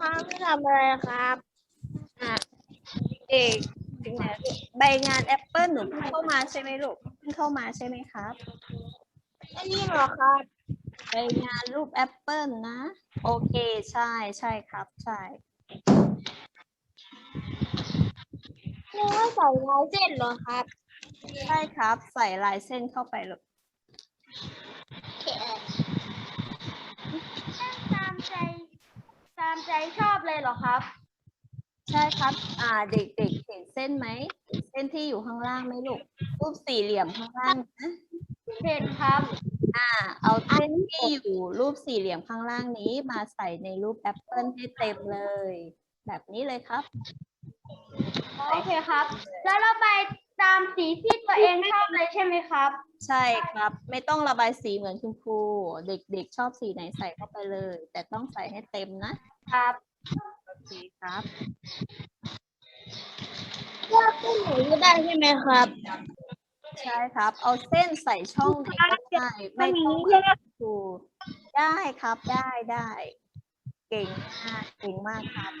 ครับไม่ทำอะไรครับอะเอกถึงไหนลูกใบงานแอปเปิลหนูเพิ่งเข้ามาใช่ไหมลูกเพิ่งเข้ามาใช่ไหมครับ อันนี้เหรอครับใบงานรูปแอปเปิลนะ โอเคใช่ใช่ครับ ใช่เรียกว่าใส่ลายเส้นเหรอครับใช่ครับ ใส่ลายเส้นเข้าไปลูก ตามใจ ตามใจชอบเลยเหรอครับ ใช่ครับ อ่า เด็กๆเห็นเส้นไหมเห็นเส้นที่อยู่ข้างล่างไหมลูก รูปสี่เหลี่ยมข้างล่างนะ เห็นครับ อ่า เอาเส้นที่อยู่รูปสี่เหลี่ยมข้างล่างนี้มาใส่ในรูปแอปเปิลให้เต็มเลย แบบนี้เลยครับ โอเคครับ แล้วเราไปตามสีที่ตัวเองชอบเลยใช่ไหมครับ ใช่ครับ ไม่ต้องระบายสีเหมือนคุณครู เด็กๆชอบสีไหนใส่เข้าไปเลย แต่ต้องใส่ให้เต็มนะ ครับโอเคครับเลือกเส้นไหนก็ได้ใช่ไหมครับ ใช่ครับ เอาเส้นใส่ช่องไหนก็ได้ไม่ต้องใช่ไหมครูได้ครับได้ได้ เก่งมากเก่งมากครับ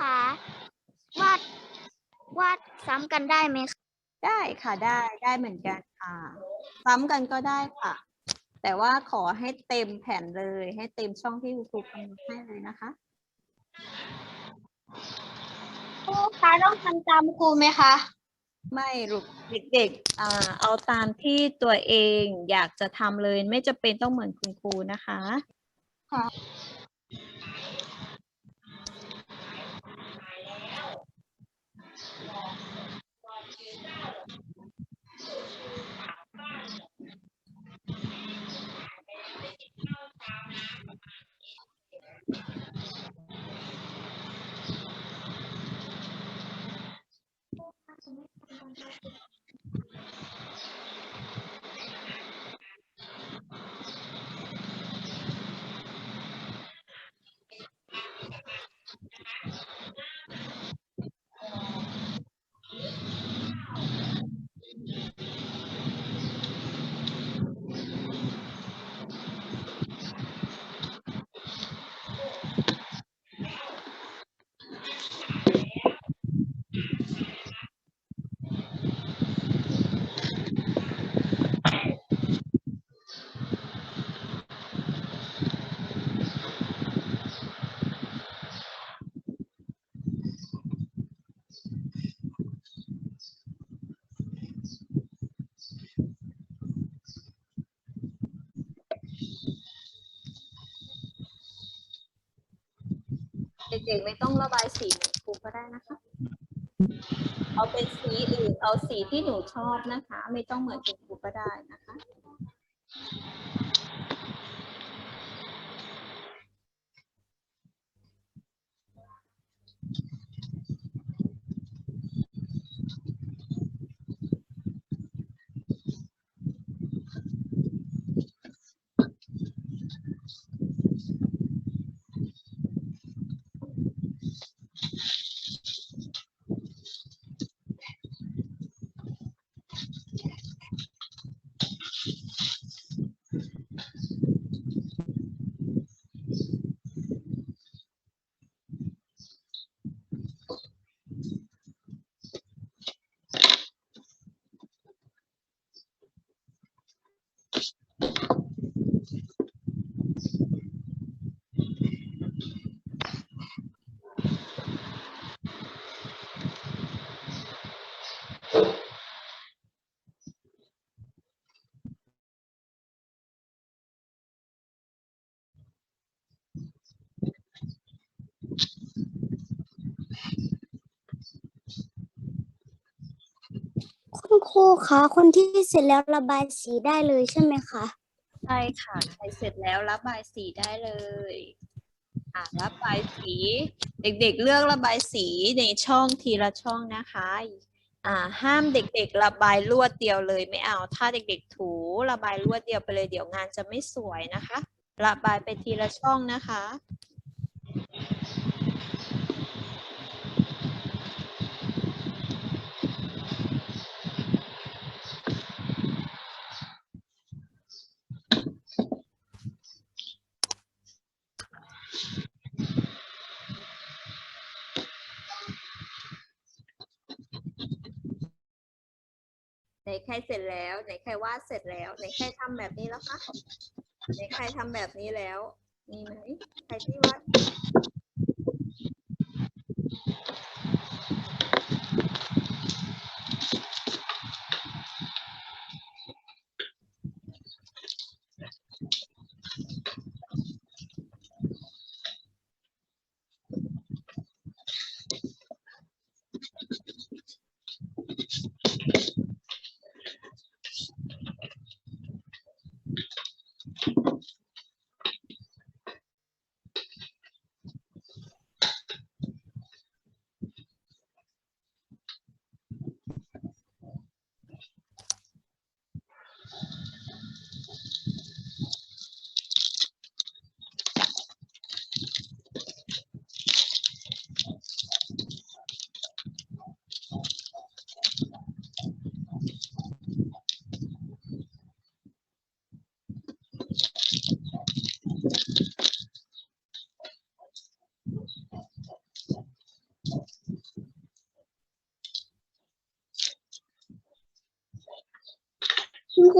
ค่ะวาดวาดซ้ำกันได้ไหมคะ ได้ค่ะได้ได้เหมือนกันค่ะ ซ้ำกันก็ได้ค่ะ แต่ว่าขอให้เต็มแผ่นเลย ให้เต็มช่องที่คุณครูกำหนดให้เลยนะคะครูคะต้องทำตามครูไหมคะ ไม่ลูกเด็กๆอ่าเอาตามที่ตัวเองอยากจะทำเลย ไม่จะเป็นต้องเหมือนคุณครูนะคะเ ด็กๆไม่ต้องระบายสีเหมือนครูก็ได้นะคะ เอาเป็นสีอื่น เอาสีที่หนูชอบนะคะ ไม่ต้องเหมือนคุณครูก็ได้นะ คะคุณครูคะคนที่เสร็จแล้วระบายสีได้เลยใช่ไหมคะ ใช่ค่ะใช้เสร็จแล้วระบายสีได้เลย อ่าระบายสี เด็กๆ เลือกระบายสีในช่องทีละช่องนะคะ อ่า ห้ามเด็กๆ ระบายรวดเดียวเลยไม่เอา ถ้าเด็กๆ ถูระบายรวดเดียวไปเลยเดี๋ยวงานจะไม่สวยนะคะ ระบายไปทีละช่องนะคะ นใครเสร็จแล้ว ไหนใครวาดเสร็จแล้ว ไหนใครทำแบบนี้แล้วคะไหนใครทำแบบนี้แล้ว มีไหมใครที่วาด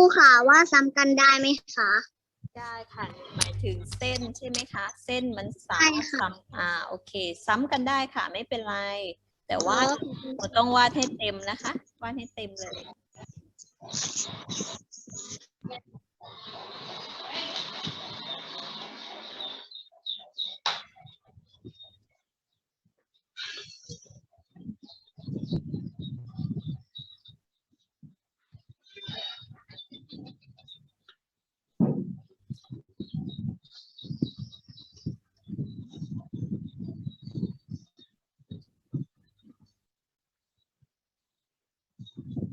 คุณครูขาว่าซ้ำกันได้ไหมคะ ได้ค่ะ หมายถึงเส้นใช่ไหมคะ เส้นมันสาใช่มารถค่ะ ซ้ำอ่าโอเค ซ้ำกันได้ค่ะ ไม่เป็นไร แต่ว่าหนูต้องวาดให้เต็มนะคะ วาดให้เต็มเลย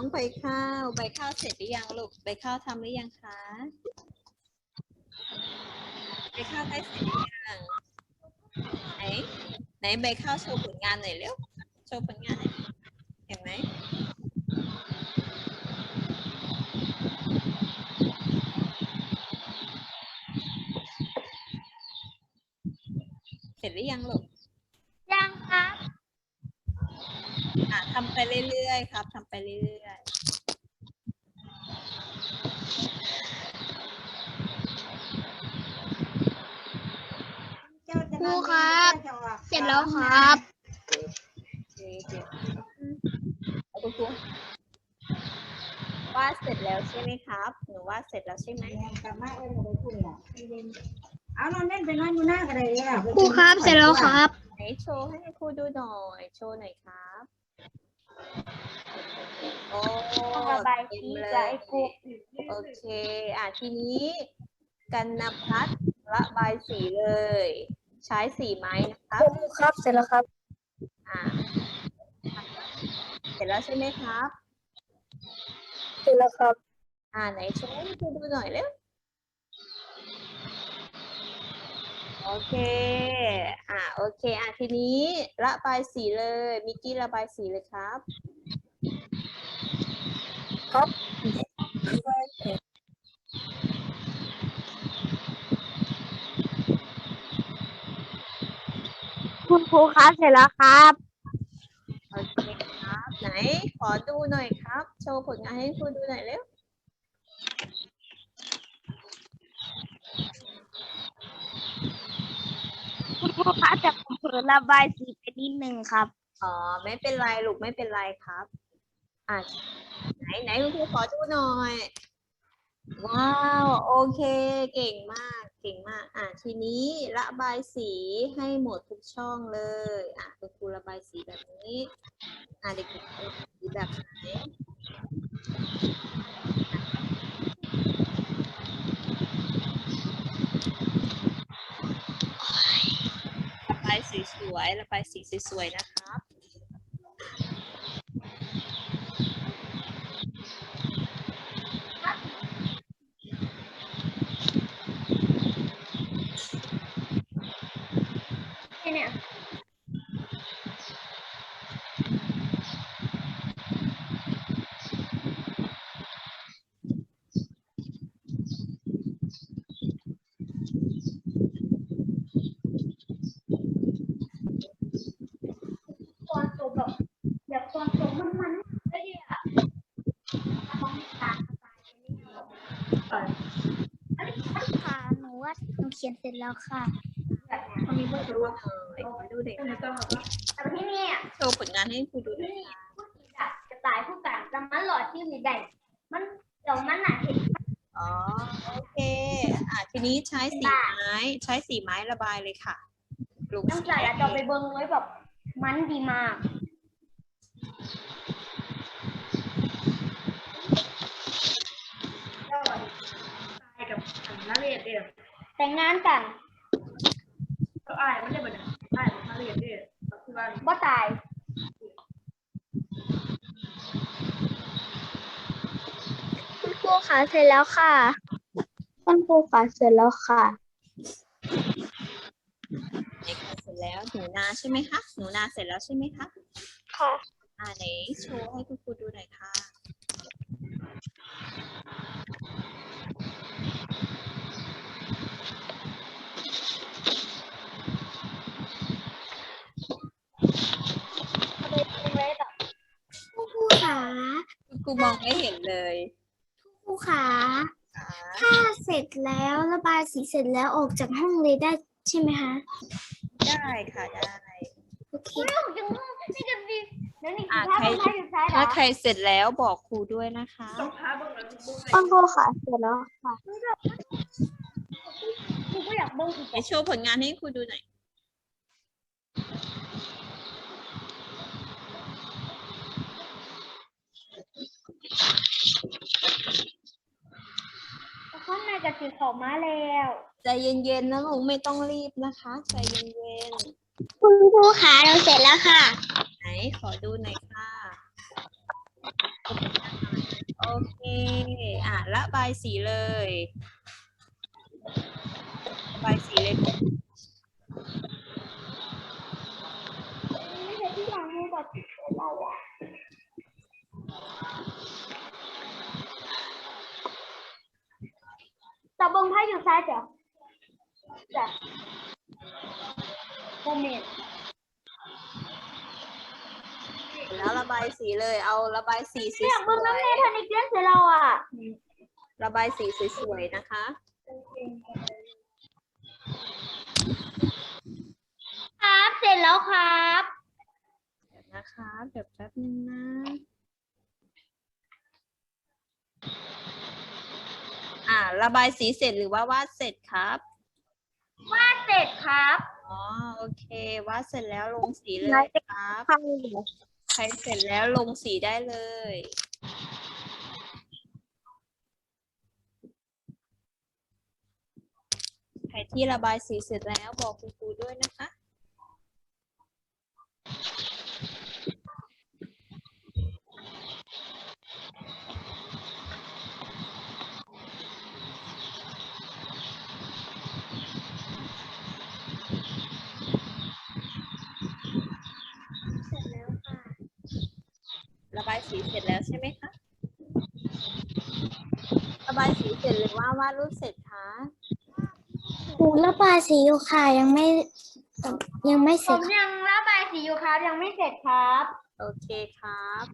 น้องใบข้าว ใบข้าวเสร็จหรือยังลูก ใบข้าวทำหรือยังคะ ใบข้าวได้เสร็จหรือยังไหน ไหนใบข้าวโชว์ผลงานหน่อยเร็ว โชว์ผลงานหน่อยเห็นไหมเสร็จหรือยังลูก ยังครับ อะ ทำไปเรื่อยๆครับทำไปเรื่อยครูครับ เสร็จแล้วครับๆโอเคเดี๋ยวเอาตัวตัววาดเสร็จแล้วใช่ไหมครับ หนูวาดเสร็จแล้วใช่ไหมเอานอนเล่นไปนอนอยู่หน้ากันเลยอะครูครับ เสร็จแล้วครับ ไหนโชว์ให้ครูดูหน่อย โชว์หน่อยครับ โอ้ต้องระบายสีเต็มเลกับไอ้กรุ๊ปโอเค อะทีนี้กันนพัฒน์ระบายสีเลย ใช้สีไม้นะครับ ครับเสร็จแล้วครับ อ่า เสร็จแล้วใช่ไหมครับ เสร็จแล้วครับ อ่าไหนโชว์ให้ครูดูหน่อยเร็ว โอเค อ่าโอเค อะทีนี้ระบายสีเลย มิกกี้ระบายสีเลยครับคุณครูครับเสร็จแล้วครับ โอเคครับ ไหน ขอดูหน่อยครับ โชว์ผลงานให้ครูดูหน่อยเร็ว คุณครูครับแต่ผมเผลอระบายสีไปนิดนึงครับ อ๋อไม่เป็นไรลูกไม่เป็นไรครับ อะไหนไหนคุณครูขอดูหน่อย ว้าว โอเค เก่งมาก เก่งมาก อะทีนี้ระบายสีให้หมดทุกช่องเลย อะคุณครูระบายสีแบบนี้ อะเด็กๆระบายสีแบบไหนระบายสีสวยระบายสีสวยๆนะครับเนี่ย ตอนจบแบบแบบตอนจบมันมันๆเลยอะต้องตามสไตล์นี้อันนี้อันนี้ ค่ะ หนูว่าหนู เขียนเสร็จแล้วค่ะแบบเนี้ยเขามีเบอร์รู้ว่าเอ่ยมาดูเด็กแต่ที่นี่อะโชว์ผลงานให้ครูดูหน่อยนี่ผู้สีดับจะตายผู้กันแต่มันหลอดที่มีแดงมันเดี๋ยวมันหนาเห็นอ๋อโอเคอะทีนี้ใช้สีไม้ใช้สีไม้ระบายเลยค่ะกลุ่มตั้งสีใจอะจะไปเบิ้งไว้แบบมันดีมากกับนักเรียนเดียว แต่งงานกันก็อ่านมันได้บ่ได้อ่านนักเรียนเดียวคือว่าบ่ตาย คุณครูค่ะเสร็จแล้วค่ะ คุณครูค่ะเสร็จแล้วค่ะเด็กเสร็จแล้วหนูนาใช่ไหมคะหนูนาเสร็จแล้วใช่ไหมคะค่ะ อ่าไหนโชว์ให้คุณครูดูหน่อยค่ะ เอาไปเบิ้งไว้แบบ คุณครูค่ะ คุณค รูมองไม่เห็นเลยครูค่ะค่ะถ้าเสร็จแล้วระบายสีเสร็จแล้วออกจากห้องเลยได้ใช่ไหมคะ ได้ค่ะได้โอเคเรื่องจังนี่จะดีเดี๋ยวนี่อะถ้าใครคนไทยอยู่ซ้ายเหรถ้าอใครเสร็จแล้วบอกครูด้วยนะคะต้องพาเบิ่งแล้วบุ้งคุณครูค่ะเสร็จแล้วค่ะกูก็อยากเบิ้งอีกไหนโชว์ผลงานให้ครูดูหน่อย ข้างในจะสีขาวมาแล้วใจเย็นๆนะลูกไม่ต้องรีบนะคะใจเย็นคุณครูค่ะเราเสร็จแล้วค่ะ ๆไหนขอดูหน่อยค่ะ โอเค อะระบายสีเลยระบายสีเลยลูกไม่ใช่ที่ร้านให้แบบเราอะ แต่เบิ้งไทยอยู่ซ้ายจ้ะจ้ะโมเมนต์แล้วระบายสีเลย เอาระบายสีสไม่อยากเบิ้งวน้ำยเนยทันอีกเดือนเสร็จแล้วอะๆระบายสีสวยๆนะคะ ครับเสร็จแล้วครับเดี๋ยวนะคะเดี๋ยวแป๊บนึงนะ อ่า ระบายสีเสร็จหรือว่าวาดเสร็จครับ วาดเสร็จครับ อ๋อ โอเควาดเสร็จแล้วลงสีเลยครับ ใครเสร็จแล้วลงสีได้เลย ใครที่ระบายสีเสร็จแล้วบอกคุณครูด้วยนะคะ เสร็จแล้วค่ะ ระบายสีเสร็จแล้วใช่ไหมคะ ระบายสีเสร็จหรือว่าวาดรูปเสร็จคะครูระบายสีอยู่ค่ะยังไม่เอ่อยังไม่เสผร็จมยังระบายสีอยู่ครับยังไม่เสร็จครับโอเคครับ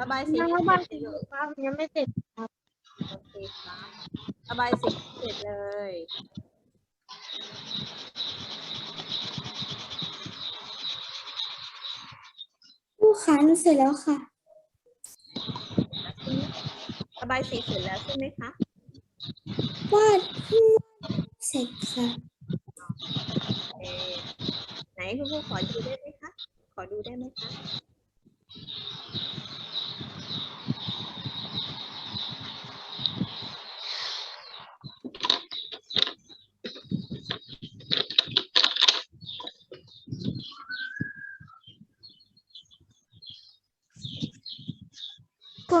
ระบายสียังระบายสีเสอร็จยู่ครับยังไม่เสร็จโอเคครับ ระบายสีเสร็จเลยครูค่ะหนูเสร็จแล้วค่ะ ระบายสีเสร็จแล้วใช่ไหมคะวาดเสร็จครับโอเคไหนคุณครูขอดูได้ไหมคะ ขอดูได้ไหมคะ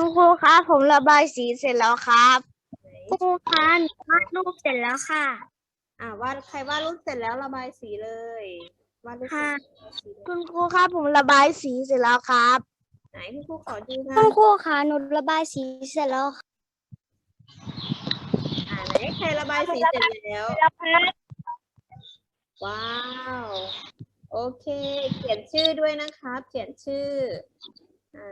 คุณครูครับผมระบายสีเสร็จแล้วครับไหนครูคะหนูวาดรูปเสร็จแล้วค่ะ อ่าวาดใครวาดรูปเสร็จแล้วระบายสีเลยวาดรูปเสร็จแล้วระบายสีเลยคุณครูครับผมระบายสีเสร็จแล้วครับไหนคุณครูขอดูนะคุณครูคะหนูระบายสีเสร็จแล้วอ่าไหนใครระบายสีเสร็จแล้วแล้วครับว้าว โอเค เขียนชื่อด้วยนะครับ เขียนชื่อ อ่า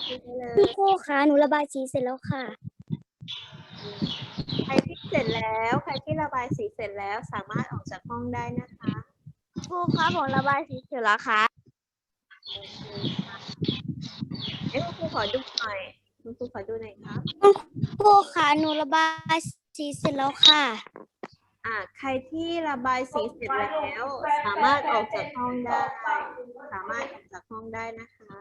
เขียนชื่อได้เลคุณยครูคะหนูระบายสีเสร็จแล้วค่ะ ใครที่เสร็จแล้ว ใครที่ระบายสีเสร็จแล้วสามารถออกจากห้องได้นะคะครูครับผมระบายสีเสร็จแล้วครับโอเคค่ะเอ้ยคุณครูขอดูหน่อยคุณครูขอดูหน่อยครับครูคะหนูระบายสีเสร็จแล้วค่ะ อ่าใครที่ระบายสีเสร็จแล้ว สามารถออกจากห้องได้ สามารถออกจากห้องได้นะคะ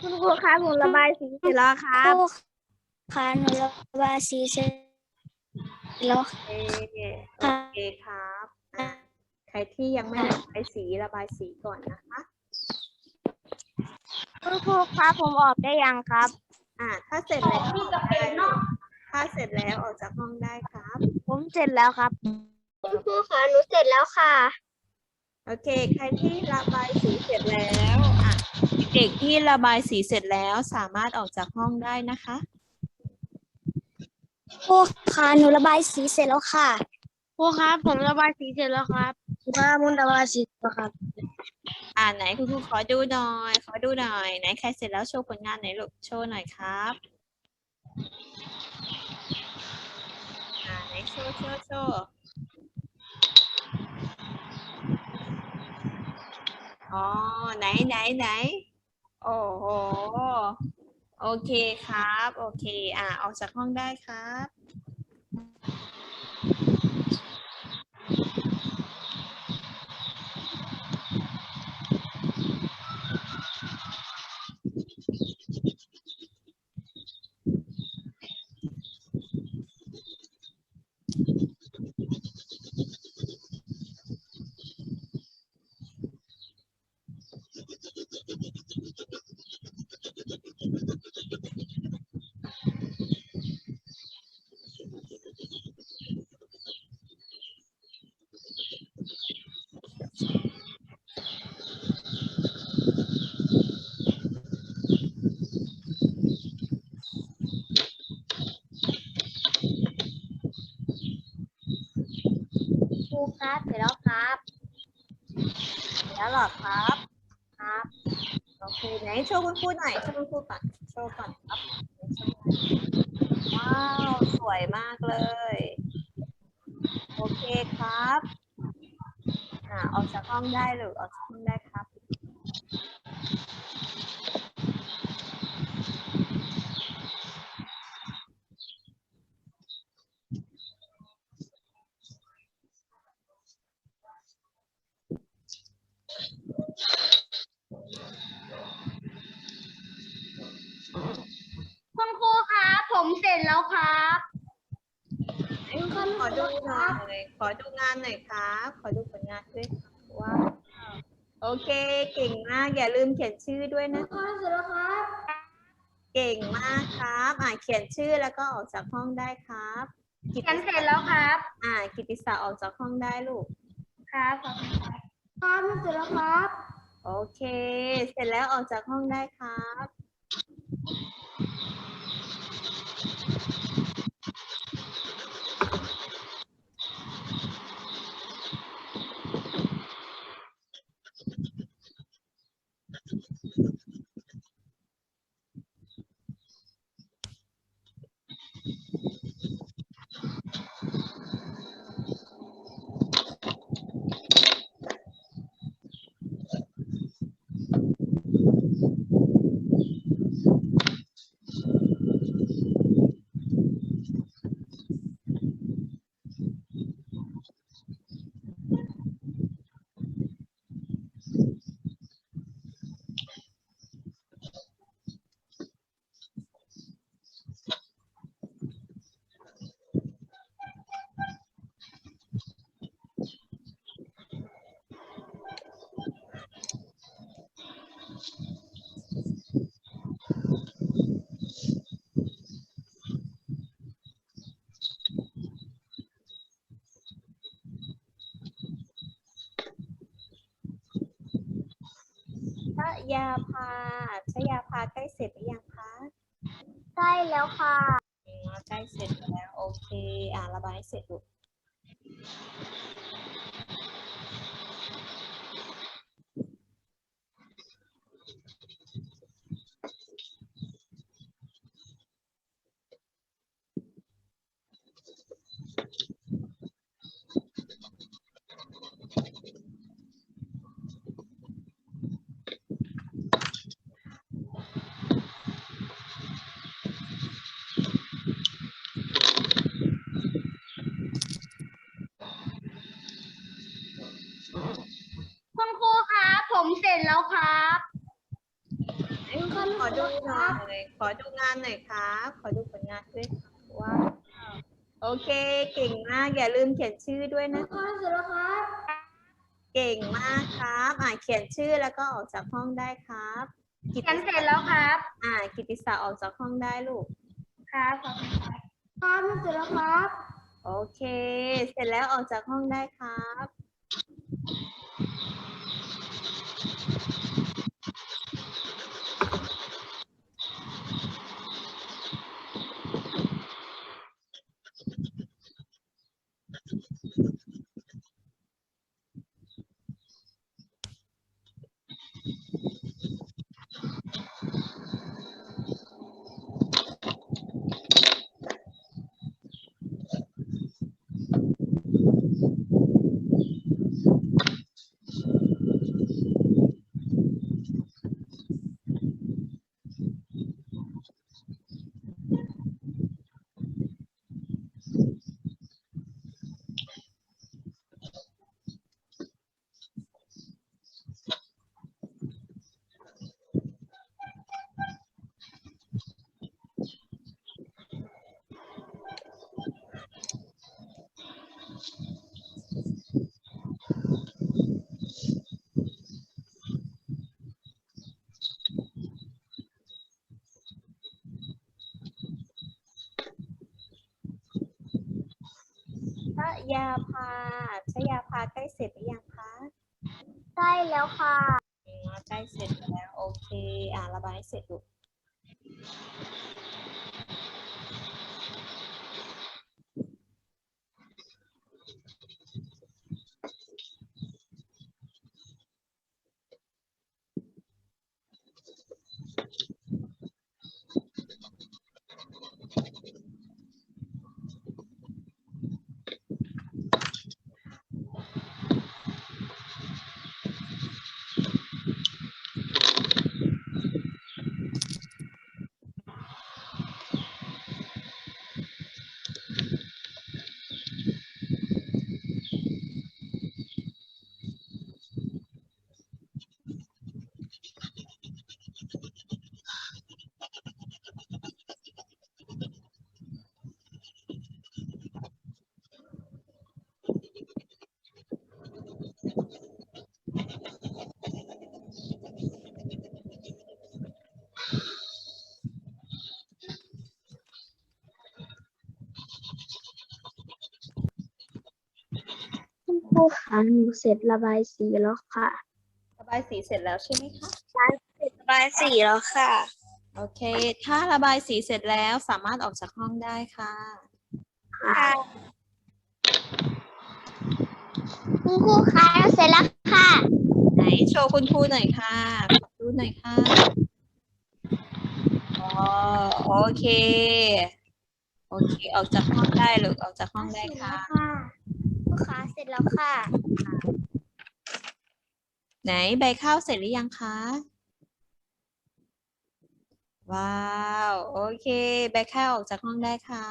คุณครูคะผมระบายสีเสร็จแล้วครับครูคะหนูระบายสีเสร็จแล้ว โอเคโอเคครับอะใครที่ยังไม่ระบายสีระบายสีก่อนนะคะ คุณครูครับผมออกได้ยังครับ อ่า ถ้าเสร็จแล้วออกได้ถ้าเสร็จแล้วออกจากห้องได้ครับ ผมเสร็จแล้วครับ คุณครูคะหนูเสร็จแล้วค่ะ โอเค ใครที่ระบายสีเสร็จแล้วอะ เด็กที่ระบายสีเสร็จแล้วสามารถออกจากห้องได้นะคะครูคะหนูระบายสีเสร็จแล้วค่ะครูครับ ผมระบายสีเสร็จแล้วครับว่ามุนระบายสีแล้วครับ อ่าไหนคุณครูขอดูหน่อย ขอดูหน่อย ไหนใครเสร็จแล้วโชว์ผลงานไหนอยลูกโชว์หน่อยครับอ่าไหนโชว์โชว์โชว์ อ๋อ ไหนไหนไหน โอ้โห โอเคครับ โอเค อ่า ออกจากห้องได้ครับ แล้วเหรอครับ ครับ โอเคไหนโชว์คุณครูหน่อยโชว์คุณครูก่อนโชว์ก่อนครับว้าวสวยมากเลย โอเคครับอ่าออกจากห้องได้หรือออกจากห้องได้ครับ คุณครูครับผมเสร็จแล้วครับ ไหนคุณครู ขอดูหน่อยขอดูงานหน่อยครับขอดูผลงานด้วยครับว้าวโอเค เก่งมาก อย่าลืมเขียนชื่อด้วยนะเสร็จแล้วครับ เก่งมากครับ อ่าเขียนชื่อแล้วก็ออกจากห้องได้ครับกิตฉันเสร็จแล้วครับ อ่า กิติศักดิ์ออกจากห้องได้ลูกครับขอบคุณครับครับเสร็จแล้วครับ โอเค เสร็จแล้วออกจากห้องได้ครับ ค ยาพาชยาพาใกล้เสร็จหรือยังคะใกล้แล้วค่ะอืมใกล้เสร็จแล้ว โอเค อ่าระบายให้เสร็จลูก คุณครูครับผมเสร็จแล้วครับ ขอดูหน่ อยขอดูงานหน่อยครับขอดูผลงานด้วยค่ะว้าวโอเค เก่งมาก อย่าลืมเขียนชื่อด้วยนะเสร็จแล้วครับ เก่งมากครับ อ่าเขียนชื่อแล้วก็ออกจากห้องได้ครับกิตฉันเสร็จแล้วครับ อ่า กิติศักดิ์ออกจากห้องได้ลูก ครับขอบคุณครับครับเสร็จแล้วครับ โอเค เสร็จแล้วออกจากห้องได้ครับ ช ยาพาชยาพาใกล้เสร็จหรือยังคะใกล้แล้วค่ะอืมใกล้เสร็จแล้ว โอเค อ่าระบายให้เสร็จลูก รูคะหนูเสร็จระบายสีแล้วค่ะ ระบายสีเสร็จแล้วใช่ไหมคะเสร็จระบายสีแล้วค่ะ โอเค ถ้าระบายสีเสร็จแล้วสามารถออกจากห้องได้ค่ะคุณครูคะหนูเสร็จแล้วค่ะ ไหนโชว์คุณครูหน่อยค่ะขอดูหน่อยค่ะอ๋อโอเค โอเค ออกจากห้องได้หรือออกจากห้องได้ค่ะ ลูกค้าเสร็จแล้วค่ะ ไหนใบข้าวเสร็จหรือยังคะ ว้าว โอเค ใบข้าวออกจากห้องได้ค่ะ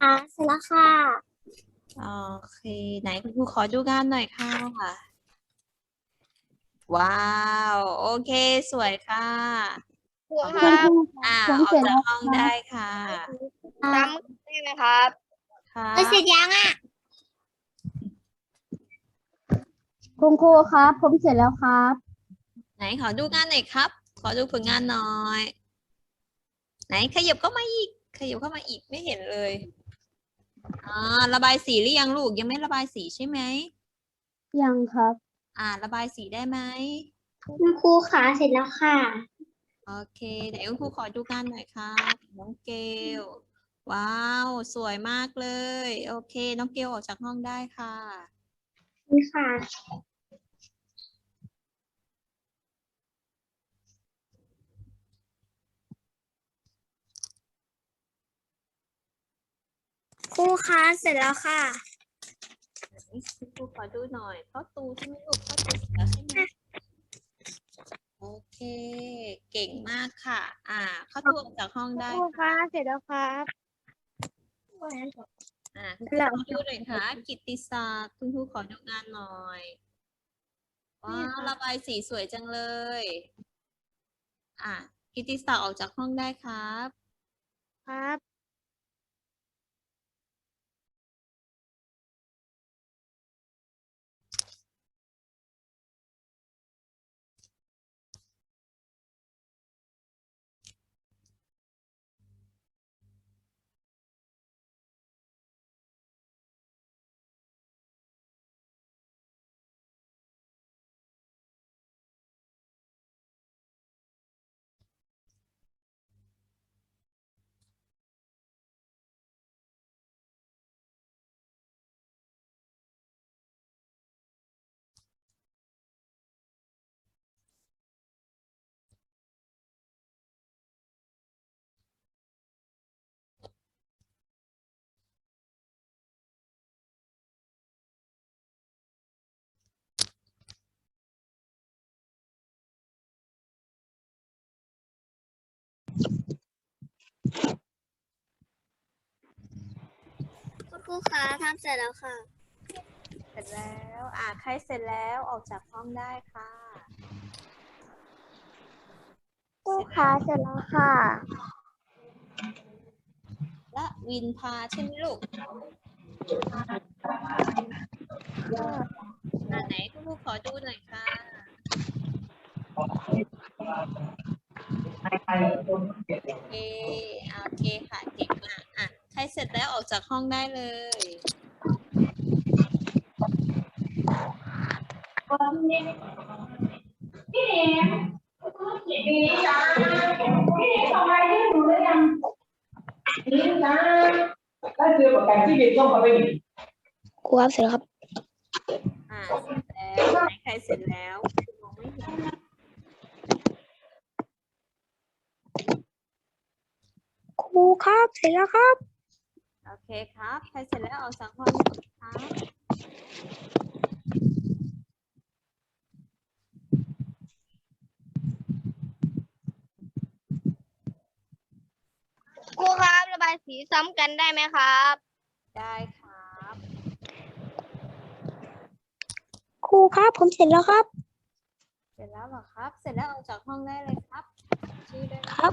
ค่ะเสร็จแล้วค่ะ โอเค ไหนคุณครูขอดูงานหน่อยค่ะ ว้าว โอเค สวยค่ะครูครับอ่าผมออกเสร็จจาแล้กวห้องได้ค่ะน้ำได้ไหมครับ ค่ะเสร็จยังอะคุณครูครับ ผมเสร็จแล้วครับ ไหนขอดูงานหน่อยครับ ขอดูผลงานหน่อย ไหนขยับเข้ามาอีก ขยับเข้ามาอีกไม่เห็นเลยอ่าระบายสีหรือยังลูกยังไม่ระบายสีใช่ไหมยังครับ อ่า ระบายสีได้ไหมคุณครูขาเสร็จแล้วค่ะ โอเคเดี๋ยวคุณครูขอดูกันหน่อยค่ะน้องเกล ว้าว สวยมากเลย โอเค น้องเกลออกจากห้องได้ค่ะนี่ค่ะครูคะเสร็จแล้วค่ะคุณครูขอดูหน่อยเข้าตูใช่ไหมลูกเข้าตูเสร็จแล้วใช่ไหมโอเค เก่งมากค่ะ อ่า เข้าตูออกจากห้องได้ครูค่ะคะเสร็จแล้วครับ อ่าคุณครูขอดูหน่อยค่ะ กิตติศักดิ์คุณครูขอดูงานหน่อยว้าวระบายสีสวยจังเลย อ่ากิตติศักดิ์ออกจากห้องได้ครับ ครับ คุณครูคะทำเสร็จแล้วค่ะ เสร็จแล้ว อ่าใครเสร็จแล้วออกจากห้องได้ค่ะครูคะเสร็จแล้วค่ะและวินพาใช่ไหมลูกอ่าไหนคุณครูขอดูหน่อยค่ะ โอเคอ่าโอเคค่ะเก่งมากอะใครเสร็จแล้วออกจากห้องได้เลยถ้าเจอประกันที่เด็กต้องเข้าไปอีกครูครับเสร็จแล้วครับ อ่าเสร็จแล้วไหนใครเสร็จแล้วมองไม่เห็น รูครับ เสร็จแล้วครับ โอเคครับ ใครเสร็จแล้วออกจากห้องได้เลยครับครูครับ ระบายสีซ้ำกันได้ไหมครับ ได้ครับครูครับ ผมเสร็จแล้วครับ เสร็จแล้วเหรอครับ เสร็จแล้วออกจากห้องได้เลยครับชื่อได้ไหมครับ